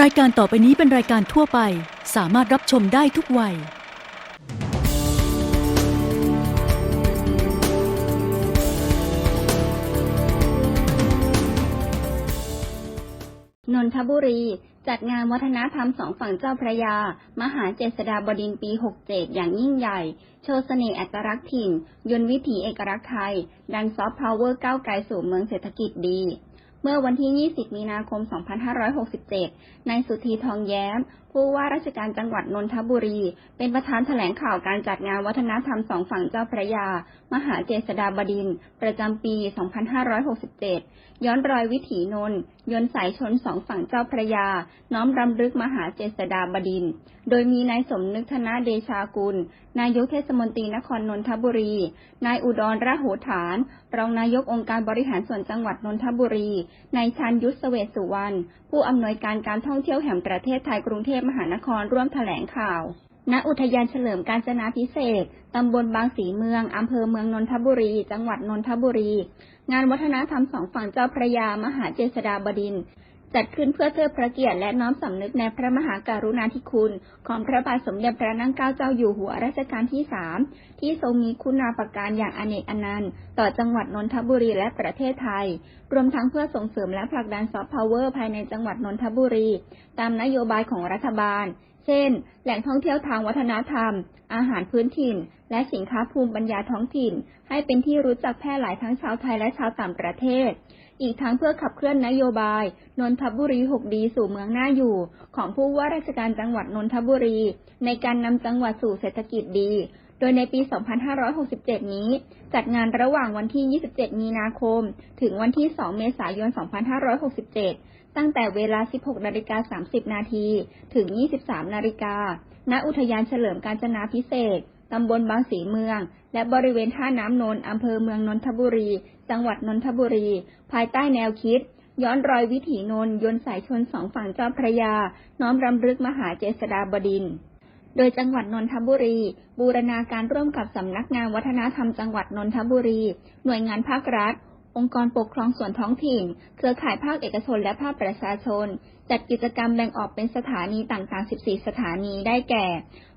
รายการต่อไปนี้เป็นรายการทั่วไป สามารถรับชมได้ทุกวัย นนทบุรี จัดงานวัฒนธรรมสองฝั่งเจ้าพระยา มหาเจษฎาบดินทร์ปี 67 อย่างยิ่งใหญ่ โชว์เสน่ห์อัตลักษณ์ถิ่น ยนต์วิถีเอกลักษณ์ไทย ดันซอฟต์พาวเวอร์ก้าวไกลสู่เมืองเศรษฐกิจดี เมื่อวันที่ 20 มีนาคม 2567 นายสุธีทองแย้ม ผู้ว่าราชการจังหวัดนนทบุรี เป็นประธานแถลงข่าวการจัดงานวัฒนธรรมสองฝั่งเจ้าพระยา มหาเจษฎาบดิน ประจำปี 2567 ย้อนรอยวิถีนนท์ยนสายชนสองฝั่งเจ้าพระยา น้อมรำลึกมหาเจษฎาบดิน โดยมีนายสมนึกธนาเดชากุล นายกเทศมนตรีนครนนทบุรี นายอุดรราชโหฐาน รองนายกองค์การบริหารส่วนจังหวัดนนทบุรี นายชันยุทธเสวสสุวรรณ ผู้อำนวยการการท่องเที่ยวแห่งประเทศไทยกรุงเทพมหานครร่วมแถลงข่าว ณ อุทยานเฉลิมกาญจนาพิเศษ ตำบลบางสีเมือง อำเภอเมืองนนทบุรี จังหวัดนนทบุรี งานวัฒนธรรมสองฝั่งเจ้าพระยามหาเจษฎาบดินทร์ จัดขึ้นเพื่อเทิดพระเกียรติและน้อมสำนึกในพระมหากรุณาธิคุณ ของพระบาทสมเด็จพระนั่งเกล้าเจ้าอยู่หัวรัชกาลที่สามที่ทรงมีคุณาประการอย่างอเนกอนันต์ ต่อจังหวัดนนทบุรีและประเทศไทย รวมทั้งเพื่อส่งเสริมและผลักดันซอฟต์พาวเวอร์ภายในจังหวัดนนทบุรี ตามนโยบายของรัฐบาล เช่น แหล่งท่องเที่ยวทางวัฒนธรรม อาหารพื้นถิ่น และสินค้าภูมิปัญญาท้องถิ่น ให้เป็นที่รู้จักแพร่หลายทั้งชาวไทยและชาวต่างประเทศ อีกทั้งเพื่อขับเคลื่อนนโยบาย นนทบุรี 6 ดีสู่เมืองน่าอยู่ ของผู้ว่าราชการจังหวัดนนทบุรี ในการนำจังหวัดสู่เศรษฐกิจดี โดยในปี 2567 นี้ จัดงานระหว่างวันที่ 27 มีนาคม ถึงวันที่ 2 เมษายน 2567 ตั้งแต่เวลา 16 นาฬิกา 30 นาทีถึง 23 นาฬิกา ณ อุทยานเฉลิมกาญจนาพิเศษ ตำบลบางสีเมือง และบริเวณท่าน้ำนนอำเภอเมืองนนทบุรี จังหวัดนนทบุรี ภายใต้แนวคิด ย้อนรอยวิถีนนยนสายชนสองฝั่งเจ้าพระยา น้อมรำลึกมหาเจษฎาบดินโดยจังหวัดนนทบุรี บูรณาการร่วมกับสำนักงานวัฒนธรรมจังหวัดนนทบุรี หน่วยงานภาครัฐ องค์กรปกครองส่วนท้องถิ่น เครือข่ายภาคเอกชนและภาคประชาชน จัดกิจกรรมแบ่งออกเป็นสถานีต่างๆ 14 สถานีได้แก่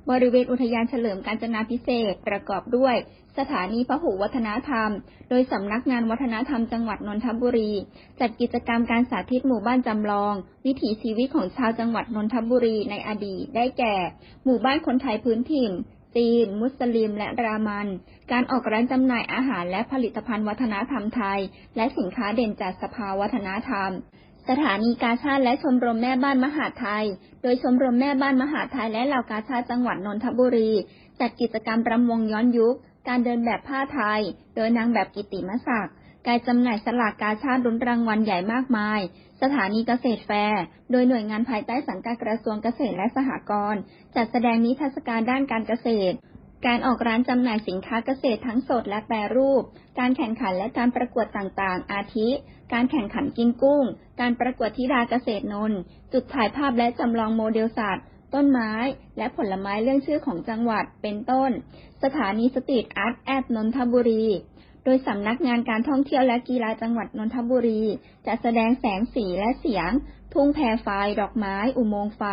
บริเวณอุทยานเฉลิมกาญจนาพิเศษประกอบด้วย สถานีพหุวัฒนธรรม โดยสำนักงานวัฒนธรรมจังหวัดนนทบุรี จัดกิจกรรมการสาธิตหมู่บ้านจำลอง วิถีชีวิตของชาวจังหวัดนนทบุรีในอดีตได้แก่ หมู่บ้านคนไทยพื้นถิ่น จีน มุสลิม และรามัน การออกร้านจำหน่ายอาหารและผลิตภัณฑ์วัฒนธรรมไทย และสินค้าเด่นจากสภาวัฒนธรรม สถานีกาชาติและชมรมแม่บ้านมหาไทย โดยชมรมแม่บ้านมหาไทยและเหล่ากาชาติจังหวัดนนทบุรี จัดกิจกรรมประมงย้อนยุค การเดินแบบผ้าไทย โดยนางแบบกิติมศักดิ์ การจำหน่ายสลากกาชาติลุ้นรางวัลใหญ่มากมาย สถานีเกษตรแฟร์ โดยหน่วยงานภายใต้สังกัดกระทรวงเกษตรและสหกรณ์จัดแสดงนิทรรศการด้านการเกษตร การออกร้านจำหน่ายสินค้าเกษตรทั้งสดและแปรรูป การแข่งขันและการประกวดต่างๆ อาทิ การแข่งขันกินกุ้ง การประกวดธิดาเกษตรนนท์จุดถ่ายภาพและจำลองโมเดลสัตว์ต้นไม้และผลไม้เรื่องชื่อของจังหวัดเป็นต้น สถานีสตรีทอาร์ตแอดนนทบุรี โดยสำนักงานการท่องเที่ยวและกีฬาจังหวัดนนทบุรีจะแสดงแสงสีและเสียง ทุ่งแพไฟ ดอกไม้ อุโมงค์ไฟ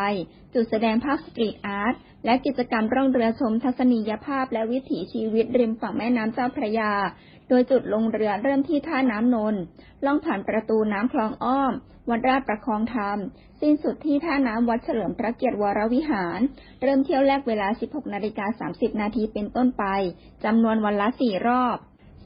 จุดแสดงภาพสตรีทอาร์ต และกิจกรรมร่องเรือชมทัศนียภาพและวิถีชีวิตริมฝั่งแม่น้ำเจ้าพระยา โดยจุดลงเรือเริ่มที่ท่าน้ำนนท์ล่องผ่านประตูน้ำคลองอ้อม วัดราชประคองธรรม สิ้นสุดที่ท่าน้ำวัดเฉลิมพระเกียรติวรวิหาร เริ่มเที่ยวแรกเวลา 16นาฬิกา30นาทีเป็นต้นไปจำนวนวันละ4รอบ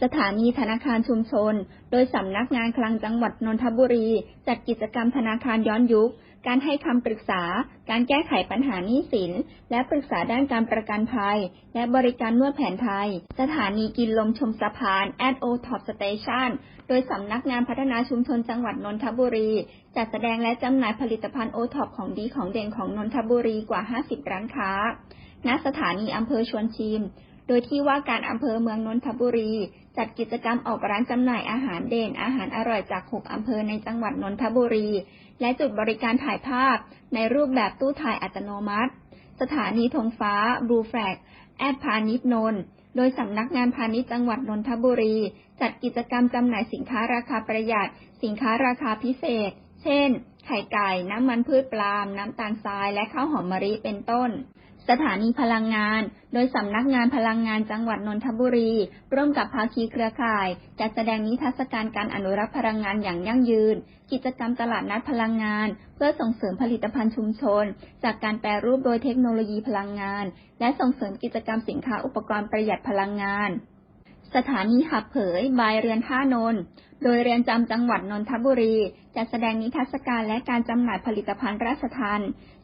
สถานีธนาคารชุมชน โดยสำนักงานคลังจังหวัดนนทบุรี จัดกิจกรรมธนาคารย้อนยุค การให้คำปรึกษา การแก้ไขปัญหาหนี้สิน และปรึกษาด้านการประกันภัย และบริการนวดแผนไทย สถานีกินลมชมสะพาน at o top station โดยสำนักงานพัฒนาชุมชนจังหวัดนนทบุรี จัดแสดงและจำหน่ายผลิตภัณฑ์โอท็อปของดีของเด่นของนนทบุรีกว่า 50 ร้านค้า ณ สถานีอำเภอชวนชิม โดยที่ว่าการอำเภอเมืองนนทบุรี จัดกิจกรรมออกร้านจำหน่ายอาหารเด่น อาหารอร่อยจาก 6 อำเภอในจังหวัดนนทบุรี และจุดบริการถ่ายภาพ ในรูปแบบตู้ถ่ายอัตโนมัติ สถานีธงฟ้าบลูแฟลกแอดพาณิชย์นนโดยสำนักงานพาณิชย์จังหวัดนนทบุรี จัดกิจกรรมจำหน่ายสินค้าราคาประหยัด สินค้าราคาพิเศษ เช่น ไข่ไก่ น้ำมันพืชปาล์มน้ำตาลทราย และข้าวหอมมะลิเป็นต้น สถานีพลังงาน โดยสำนักงานพลังงานจังหวัดนนทบุรี ร่วมกับภาคีเครือข่าย จัดแสดงนิทรรศการการอนุรักษ์พลังงานอย่างยั่งยืน กิจกรรมตลาดนัดพลังงาน เพื่อส่งเสริมผลิตภัณฑ์ชุมชน จากการแปรรูปโดยเทคโนโลยีพลังงาน และส่งเสริมกิจกรรมสินค้าอุปกรณ์ประหยัดพลังงาน สถานีหับเผย บายเรือนท่านนโดยเรือนจำจังหวัดนนทบุรี จัดแสดงนิทรรศการและการจำหน่ายผลิตภัณฑ์ราชทัน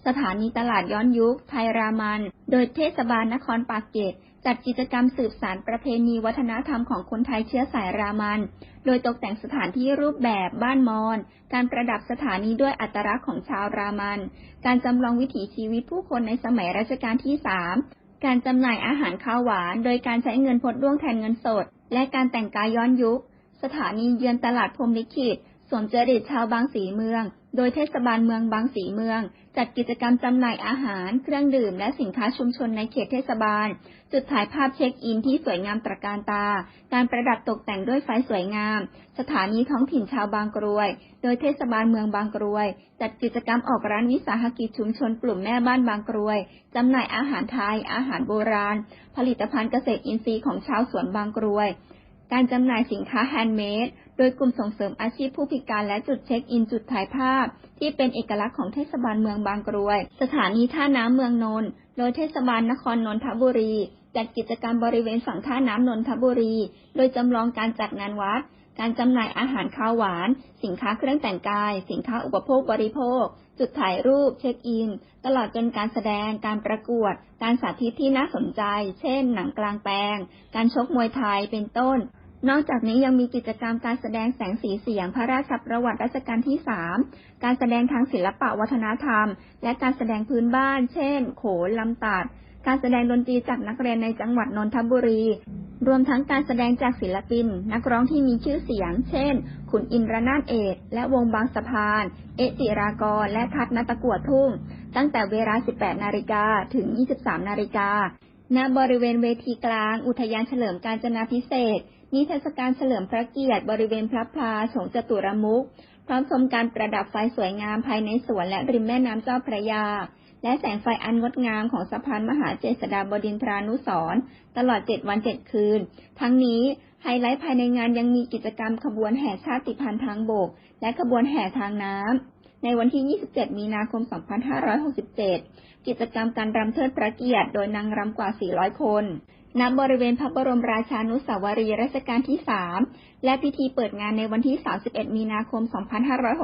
สถานีตลาดย้อนยุค ไทยรามัน โดยเทศบาลนครปากเกร็ดจัดกิจกรรมสืบสารประเพณีวัฒนธรรมของคนไทยเชื้อสายรามัน โดยตกแต่งสถานที่รูปแบบบ้านมอนการประดับสถานีด้วยอัตลักษณ์ของชาวรามัน การจำลองวิถีชีวิตผู้คนในสมัยรัชกาลที่สามการจำหน่ายอาหารข้าวหวาน โดยการใช้เงินพดด้วงแทนเงินสด และการแต่งกายย้อนยุค สถานีเยือนตลาดพรมลิขิต สวมจริตชาวบางสีเมือง โดยเทศบาลเมืองบางสีเมือง จัดกิจกรรมจำหน่ายอาหาร เครื่องดื่ม และสินค้าชุมชนในเขตเทศบาล จุดถ่ายภาพเช็คอินที่สวยงามตระการตา การประดับตกแต่งด้วยไฟสวยงาม สถานีท้องถิ่นชาวบางกรวย โดยเทศบาลเมืองบางกรวย จัดกิจกรรมออกร้านวิสาหกิจชุมชนกลุ่มแม่บ้านบางกรวยจำหน่ายอาหารไทย อาหารโบราณ ผลิตภัณฑ์เกษตรอินทรีย์ของชาวสวนบางกรวย การจำหน่ายสินค้าแฮนด์เมด โดยกลุ่มส่งเสริมอาชีพผู้พิการและจุดเช็คอินจุดถ่ายภาพ ที่เป็นเอกลักษณ์ของเทศบาลเมืองบางกรวย สถานีท่าน้ำเมืองนนท์ โดยเทศบาลนครนนทบุรี จัดกิจกรรมบริเวณฝั่งท่าน้ำนนทบุรี โดยจำลองการจัดงานวัด การจำหน่ายอาหารข้าวหวาน สินค้าเครื่องแต่งกาย สินค้าอุปโภคบริโภค จุดถ่ายรูป เช็คอิน ตลอดจนการแสดง การประกวด การสาธิตที่น่าสนใจ เช่น หนังกลางแปลง การชกมวยไทย เป็นต้น นอกจากนี้ยังมีกิจกรรมการแสดงแสงสีเสียง พระราชประวัติรัชกาลที่ 3 การแสดงทางศิลปะวัฒนธรรม และการแสดงพื้นบ้าน เช่น โขนลำตัด การแสดงดนตรีจากนักเรียนในจังหวัดนนทบุรี รวมทั้งการแสดงจากศิลปิน นักร้องที่มีชื่อเสียง เช่น ขุนอินทรนาถเอกและวงบางสะพาน เอจิรากร และทัดนัตะกวดทุ่ง ตั้งแต่เวลา 18 นาฬิกาถึง 23 นาฬิกาณบริเวณเวทีกลาง อุทยานเฉลิมกาญจนาพิเศษ นิทรรศการเฉลิมพระเกียรติบริเวณพระพลาโฉงจตุรมุข พร้อมชมการประดับไฟสวยงามภายในสวนและริมแม่น้ำเจ้าพระยา และแสงไฟอันงดงามของสะพานมหาเจษฎาบดินทรานุสร์ตลอด 7 วัน 7 คืน ทั้งนี้ไฮไลท์ภายในงานยังมีกิจกรรมขบวนแห่ชาติพันธุ์ทางบก และขบวนแห่ทางน้ำในวันที่ 27 มีนาคม 2567 กิจกรรมการรำเทิดพระเกียรติโดยนางรำกว่า 400 คน ณบริเวณพระบรมราชานุสาวรีย์รัชกาลที่ 3 และพิธีเปิดงานในวันที่ 31 มีนาคม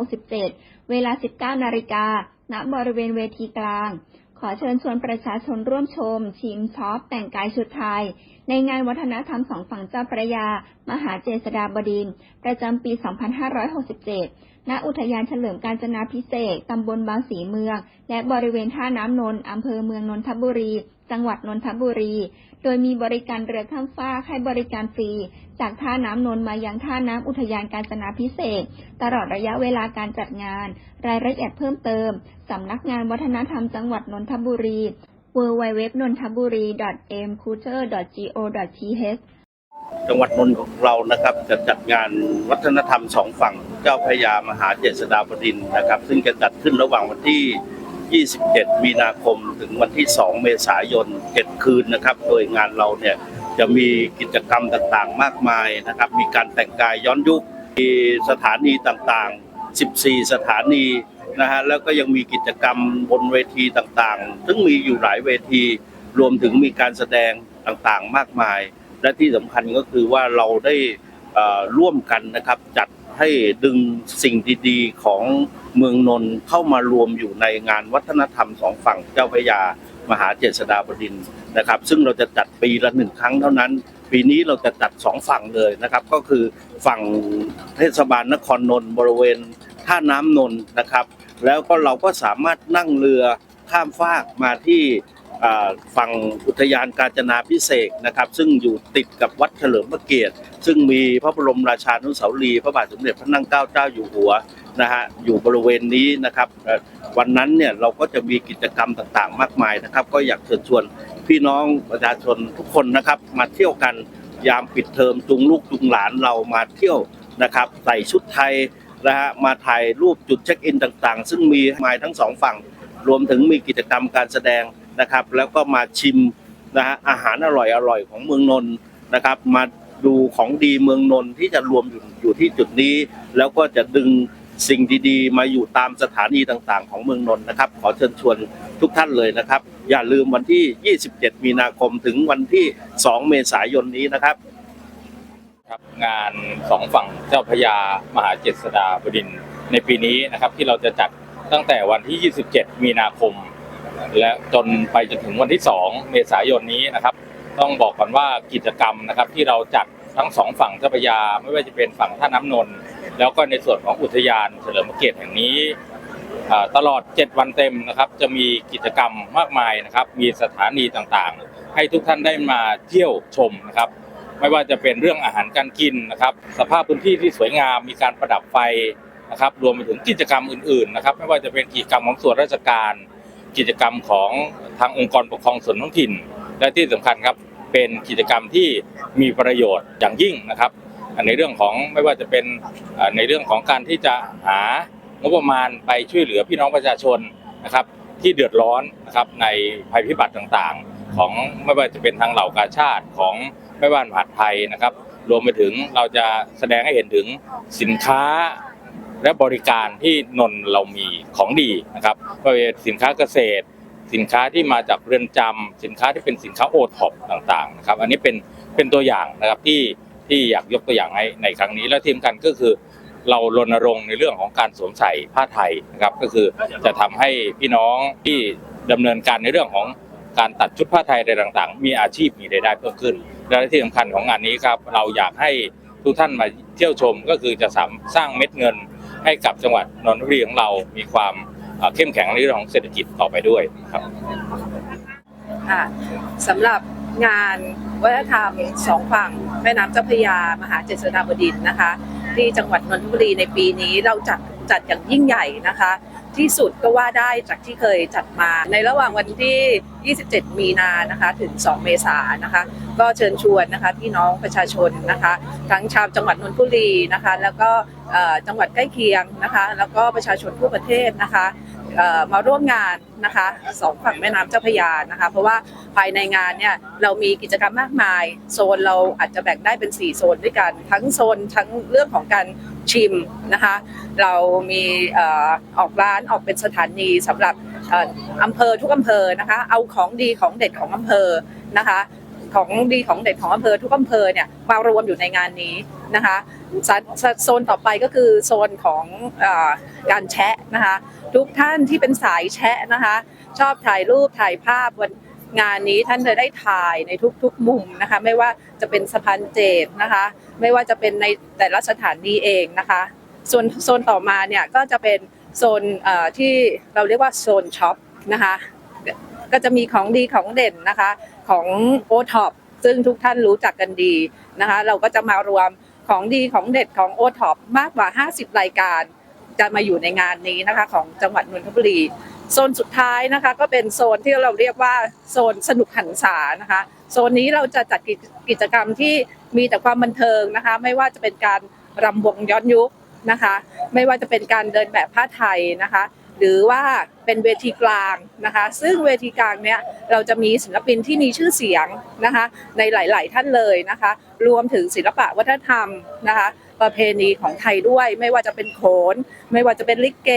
2567 เวลา 19 นาฬิกา ณ บริเวณเวทีกลาง ขอเชิญชวนประชาชนร่วมชม ชิมช็อป แต่งกายชุดไทย ในงานวัฒนธรรมสองฝั่งเจ้าพระยา มหาเจษฎาบดินประจำปี 2567 ณ อุทยานเฉลิมกาญจนาพิเศษตำบลบางสีเมือง และบริเวณท่าน้ำนนท์อำเภอเมืองนนทบุรี จังหวัดนนทบุรี โดยมีบริการเรือข้ามฟากให้บริการฟรี จากท่าน้ำนนท์มายังท่าน้ำอุทยานกาญจนาพิเศษ ตลอดระยะเวลาการจัดงาน รายละเอียดเพิ่มเติม สำนักงานวัฒนธรรมจังหวัดนนทบุรี w w w n o n t h a b u r i m c u t e r g o t h จังหวัดนนท์ของเรานะครับจะจัดงานวัฒนธรรมสองฝั่งเจ้าพระยามหาเจษฎาบดินนะครับ ซึ่งจะจัดขึ้นระหว่างวันที่ 27 มีนาคมถึงวันที่ 2 เมษายน 7 คืนนะครับ โดยงานเราเนี่ยจะมีกิจกรรมต่างๆ มากมายนะครับ มีการแต่งกายย้อนยุค มีสถานีต่างๆ 14 สถานีนะฮะ แล้วก็ยังมีกิจกรรมบนเวทีต่างๆ ซึ่งมีอยู่หลายเวที รวมถึงมีการแสดงต่างๆ มากมาย และที่สำคัญก็คือว่าเราได้ร่วมกันนะครับจัด ให้ดึงสิ่งดีๆ ของเมืองนนท์เข้ามารวมอยู่ในงานวัฒนธรรมสองฝั่งเจ้าพระยามหาเจษฎาบดินนะครับ ซึ่งเราจะจัดปีละหนึ่งครั้งเท่านั้น ปีนี้เราจะจัดสองฝั่งเลยนะครับ ก็คือฝั่งเทศบาลนครนนท์บริเวณท่าน้ำนนท์นะครับ แล้วก็เราก็สามารถนั่งเรือข้ามฟากมาที่ ฝั่งอุทยานกาญจนาพิเศษนะครับ ซึ่งอยู่ติดกับวัดเฉลิมพระเกียรติ ซึ่งมีพระบรมราชานุสาวรีย์พระบาทสมเด็จพระนั่งเกล้าเจ้าอยู่หัวนะฮะอยู่บริเวณนี้นะครับวันนั้นเนี่ยเราก็จะมีกิจกรรมต่างๆ มากมายนะครับ ก็อยากเชิญชวนพี่น้องประชาชนทุกคนนะครับมาเที่ยวกันยามปิดเทอมจุงลูกจุงหลานเรามาเที่ยวนะครับใส่ชุดไทยนะฮะมาถ่ายรูปจุดเช็คอินต่างๆ ซึ่งมีมายทั้งสองฝั่ง รวมถึงมีกิจกรรมการแสดง นะครับ แล้วก็มาชิมนะฮะอาหารอร่อยๆของเมืองนนท์นะครับ มาดูของดีเมืองนนท์ที่จะรวมอยู่อยู่ที่จุดนี้ แล้วก็จะดึงสิ่งดีๆ มาอยู่ตามสถานีต่างๆ ของเมืองนนท์นะครับ ขอเชิญชวนทุกท่านเลยนะครับ อย่าลืมวันที่ 27 มีนาคมถึงวันที่ 2 เมษายนนี้นะครับครับงานสองฝั่งเจ้าพยามหาเจษฎาบดินในปีนี้นะครับที่เราจะจัดตั้งแต่วันที่ 27 มีนาคม และจนไปจนถึงวันที่ 2 เมษายนนี้นะครับ ต้องบอกก่อนว่ากิจกรรมนะครับที่เราจัดทั้งสองฝั่งเจ้าพระยา ไม่ว่าจะเป็นฝั่งท่าน้ำนนท์แล้วก็ในส่วนของอุทยานเฉลิมพระเกียรติแห่งนี้ตลอด 7 วันเต็มนะครับ จะมีกิจกรรมมากมายนะครับ มีสถานีต่างๆ ให้ทุกท่านได้มาเที่ยวชมนะครับ ไม่ว่าจะเป็นเรื่องอาหารการกินนะครับ สภาพพื้นที่ที่สวยงามมีการประดับไฟนะครับ รวมไปถึงกิจกรรมอื่นๆนะครับ ไม่ว่าจะเป็นกิจกรรมของส่วนราชการ กิจกรรมของทางองค์กรปกครองส่วนท้องถิ่น และที่สำคัญครับเป็นกิจกรรมที่มีประโยชน์อย่างยิ่งนะครับ ในเรื่องของไม่ว่าจะเป็นในเรื่องของการที่จะหางบประมาณไปช่วยเหลือพี่น้องประชาชนนะครับ ที่เดือดร้อนนะครับในภัยพิบัติต่างๆ ของไม่ว่าจะเป็นทางเหล่ากาชาติของแม่บ้านมหาดไทยนะครับ รวมไปถึงเราจะแสดงให้เห็นถึงสินค้า และบริการที่นนเรามีของดีนะครับไม่ว่าจะเป็นสินค้าเกษตร สินค้าที่มาจากเรือนจำสินค้าที่เป็นสินค้าโอท็อปต่างๆนะครับอันนี้เป็นเป็นตัวอย่างนะครับที่ที่อยากยกตัวอย่างให้ในครั้งนี้ และทีมกันก็คือ เรารณรงค์ในเรื่องของการสวมใส่ผ้าไทยนะครับก็คือจะทำให้พี่น้องที่ดำเนินการในเรื่องของการตัดชุดผ้าไทยอะไรต่างๆ มีอาชีพมีรายได้เพิ่มขึ้น และที่สำคัญของงานนี้ครับเราอยากให้ทุกท่านมาเที่ยวชมก็คือจะสร้างเม็ดเงิน ให้กับจังหวัดนนทบุรีของเรามีความเข้มแข็งในเรื่องของเศรษฐกิจต่อไปด้วยครับสำหรับงานวัฒนธรรมสองฝั่งแม่น้ำเจ้าพระยามหาเจษฎาบดินนะคะ ที่จังหวัดนนทบุรีในปีนี้เราจัด จัดอย่างยิ่งใหญ่นะคะ ที่สุดก็ว่าได้จากที่เคยจัดมาในระหว่างวันที่ 27 มีนานะคะถึง 2 เมษายนนะคะ ก็เชิญชวนนะคะพี่น้องประชาชนนะคะ ทั้งชาวจังหวัดนนทบุรีนะคะ แล้วก็จังหวัดใกล้เคียงนะคะ แล้วก็ประชาชนทั่วประเทศนะคะมาร่วมงานนะคะสองฝั่งแม่น้ำเจ้าพระยานะคะ เพราะว่าภายในงานเนี่ยเรามีกิจกรรมมากมาย โซนเราอาจจะแบ่งได้เป็น 4 โซนด้วยกัน ทั้งโซนทั้งเรื่องของการ ชิมนะคะ เรามีออกร้านออกเป็นสถานีสำหรับอำเภอทุกอำเภอนะคะ เอาของดีของเด็ดของอำเภอนะคะของดีของเด็ดของอำเภอทุกอำเภอเนี่ยมารวมอยู่ในงานนี้นะคะโซนต่อไปก็คือโซนของอการแชะนะคะ ทุกท่านที่เป็นสายแชะนะคะ ชอบถ่ายรูปถ่ายภาพวัน งานนี้ท่านจะได้ถ่ายในทุกๆมุมนะคะไม่ว่าจะเป็นสะพานเจดนะคะ ไม่ว่าจะเป็นในแต่ละสถานีเองนะคะส่วนโซนต่อมาเนี่ยก็จะเป็นโซนที่เราเรียกว่าโซนช็อปนะคะก็จะมีของดีของเด่นนะคะของโอท็อปซึ่งทุกท่านรู้จักกันดีนะคะเราก็จะมารวมของดีของเด็ดของโอท็อปมากกว่า 50 รายการ จะมาอยู่ในงานนี้นะคะของจังหวัดนนทบุรี โซนสุดท้ายนะคะก็เป็นโซนที่เราเรียกว่าโซนสนุกหันษานะคะโซนนี้เราจะจัดกิจกรรมที่มีแต่ความบันเทิงนะคะ ไม่ว่าจะเป็นการรำวงย้อนยุคนะคะ ไม่ว่าจะเป็นการเดินแบบผ้าไทยนะคะ หรือว่าเป็นเวทีกลางนะคะ ซึ่งเวทีกลางเนี้ยเราจะมีศิลปินที่มีชื่อเสียงนะคะ ในหลาย ๆ ท่านเลยนะคะ รวมถึงศิลปะวัฒนธรรมนะคะ ประเพณีของไทยด้วย ไม่ว่าจะเป็นโขน ไม่ว่าจะเป็นลิเก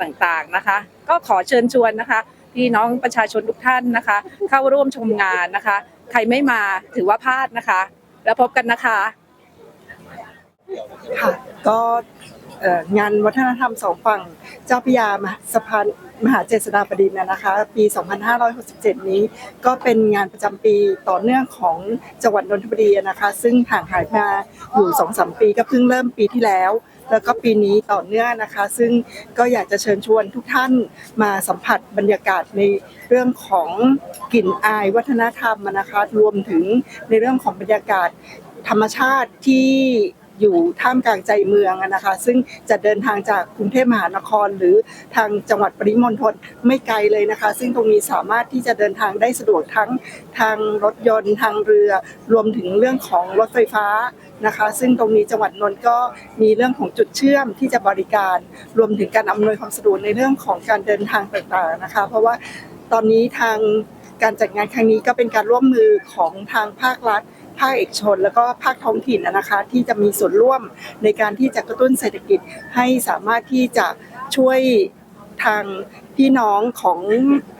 ต่างๆนะคะ ก็ขอเชิญชวนนะคะพี่น้องประชาชนทุกท่านนะคะ เข้าร่วมชมงานนะคะ ใครไม่มาถือว่าพลาดนะคะ แล้วพบกันนะคะ ค่ะ ก็ งานวัฒนธรรมสองฝั่งเจ้าพยามหาสะพานมหาเจษฎาบดินทร์นะคะ ปี 2567 นี้ก็เป็นงานประจำปีต่อเนื่องของจังหวัดนนทบุรีนะคะ ซึ่งห่างหายมาอยู่ 2-3 ปีก็เพิ่งเริ่มปีที่แล้วแล้วก็ปีนี้ต่อเนื่องนะคะ ซึ่งก็อยากจะเชิญชวนทุกท่านมาสัมผัสบรรยากาศในเรื่องของกลิ่นอายวัฒนธรรมนะคะ รวมถึงในเรื่องของบรรยากาศธรรมชาติที่ อยู่ท่ามกลางใจเมืองนะคะ ซึ่งจะเดินทางจากกรุงเทพมหานคร หรือทางจังหวัดปริมณฑลไม่ไกลเลยนะคะ ซึ่งตรงนี้สามารถที่จะเดินทางได้สะดวกทั้งทางรถยนต์ทางเรือรวมถึงเรื่องของรถไฟฟ้านะคะ ซึ่งตรงนี้จังหวัดนนท์ก็มีเรื่องของจุดเชื่อมที่จะบริการ รวมถึงการอำนวยความสะดวกในเรื่องของการเดินทางต่างๆนะคะ เพราะว่าตอนนี้ทางการจัดงานครั้งนี้ก็เป็นการร่วมมือของทางภาครัฐ ภาคเอกชน แล้วก็ภาคท้องถิ่นนะคะที่จะมีส่วนร่วมในการที่จะกระตุ้นเศรษฐกิจให้สามารถที่จะช่วยทางพี่น้องของ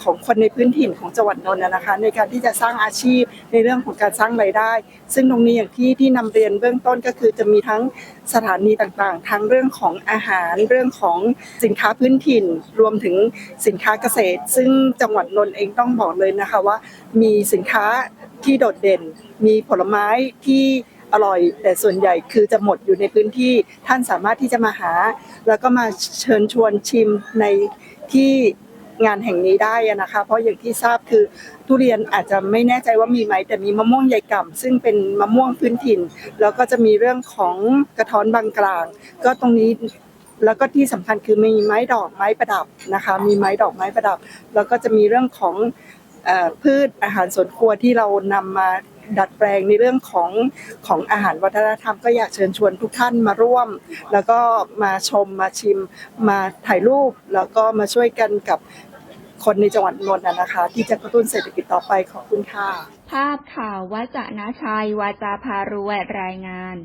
ของคนในพื้นถิ่นของจังหวัดนนท์นะคะในการที่จะสร้างอาชีพในเรื่องของการสร้างรายได้ ซึ่งตรงนี้อย่างที่ที่นำเรียนเบื้องต้นก็คือจะมีทั้งสถานีต่างๆ ทั้งเรื่องของอาหารเรื่องของสินค้าพื้นถิ่น รวมถึงสินค้าเกษตร ซึ่งจังหวัดนนท์เองต้องบอกเลยนะคะว่า มีสินค้า ที่โดดเด่น มีผลไม้ที่อร่อย แต่ส่วนใหญ่คือจะหมดอยู่ในพื้นที่ท่านสามารถที่จะมาหา แล้วก็มาเชิญชวนชิมในที่งานแห่งนี้ได้นะคะ เพราะอย่างที่ทราบคือทุเรียนอาจจะไม่แน่ใจว่ามีไหมแต่มีมะม่วงใหญ่ก่ำซึ่งเป็นมะม่วงพื้นถิ่น แล้วก็จะมีเรื่องของกระท้อนบางกลาง ก็ตรงนี้แล้วก็ที่สำคัญคือมีไม้ดอกไม้ประดับนะคะ มีไม้ดอกไม้ประดับ แล้วก็จะมีเรื่องของ พืชอาหารสวนครัวที่เรานำมาดัดแปลงในเรื่องของของอาหารวัฒนธรรมก็อยากเชิญชวนทุกท่านมาร่วม แล้วก็มาชมมาชิมมาถ่ายรูป แล้วก็มาช่วยกันกับคนในจังหวัดนนท์นะนะคะ ที่จะกระตุ้นเศรษฐกิจต่อไปขอบคุณค่ะ ภาพข่าววัจนะชัยวาจาพารวยรายงาน